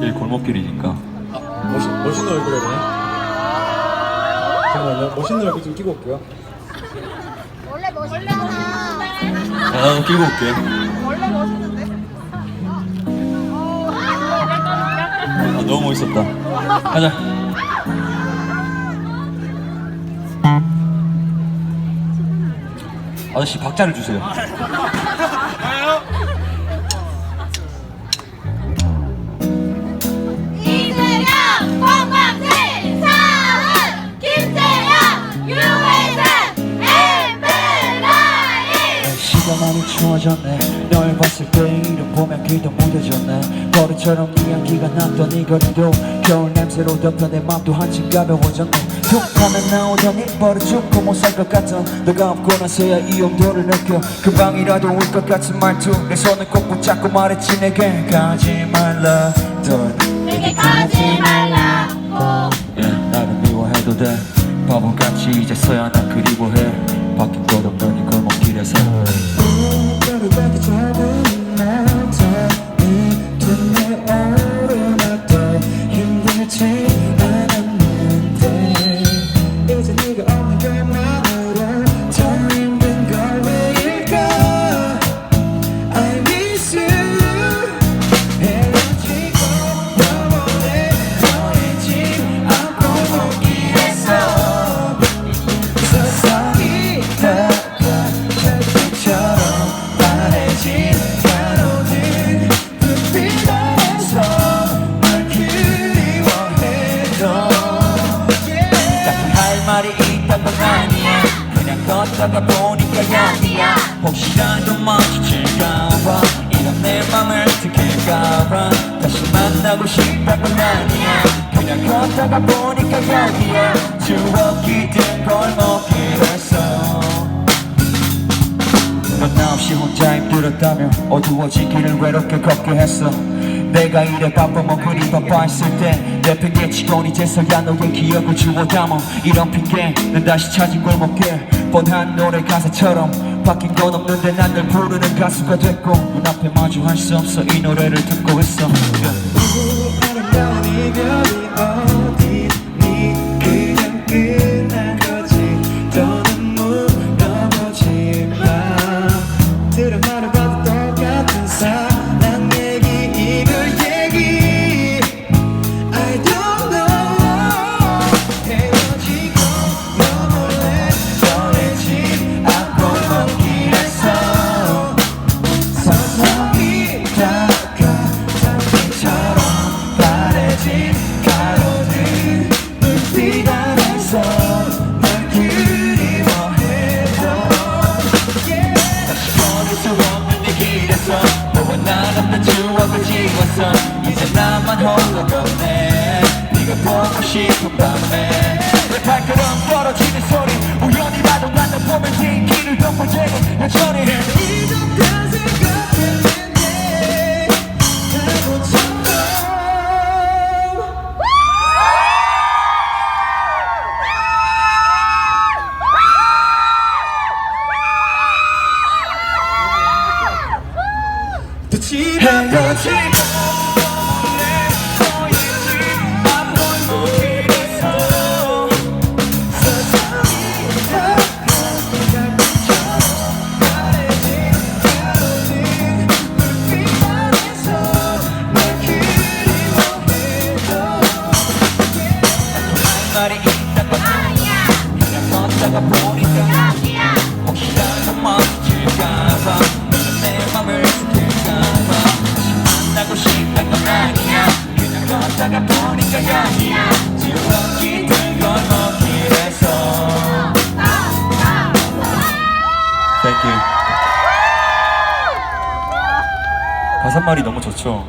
여기 골목길이니까 아, 멋있, 멋있는 얼굴이네. 잠깐만요. 멋있는 얼굴 좀 끼고 올게요. 원래 멋있잖아. 아, 나도 끼고 올게 원래 멋있는데. 아, 너무 멋있었다 가자 아저씨 박자를 주세요 추워졌네. 널 봤을 때 이름 보면 귀도 무뎌졌네. 버릇처럼 네 향기가 남던 이 거리도 겨울 냄새로 덮여 내 맘도 한층 가벼워졌네. 툭 하면 나오더니 버릇 죽고 못살것 같던 너가 없고 나서야 이 온도를 느껴. 금방이라도 올 것 같은 말투. 내 손을 꼭 붙잡고 말했지 내게. 가지 말라 던 내게 가지 말라고. yeah, 나를 미워해도 돼. 바보같이 이제서야 난 그리워해. 바뀐 것 없는 이 골목길에서 가루밖에 그냥 걷다가 보니까 여기야. 혹시라도 마주칠까봐. 이런 내 맘을 들킬까봐. 다시 만나고 건 아니야. 그냥 걷다가 보니까 여기야. 추억이 든 골목길에서 넌나 없이 혼자 힘들었다며 어두워진 길을 외롭게 걷게 했어. 내가 이래 바빠 뭐 그리 바빠 했을 때내 핑계치곤 이제서야 너의 기억을 주워 담아. 이런 핑계는 다시 찾은 골목길 뻔한 노래 가사처럼 바뀐 건 없는데 난 널 부르는 가수가 됐고 눈앞에 마주할 수 없어 이 노래를 듣고 있어. 아 없는 추억을 지웠어. 이제 나만 홀로 걷네. 네가 보고 싶은 밤에. 내 발걸음 떨어지는 소리. 우연히라도 나를 보면 뒷길을 덮어대고 여전히 말이 아니야. 그냥 걷다가 보니까 가사말이 너무 좋죠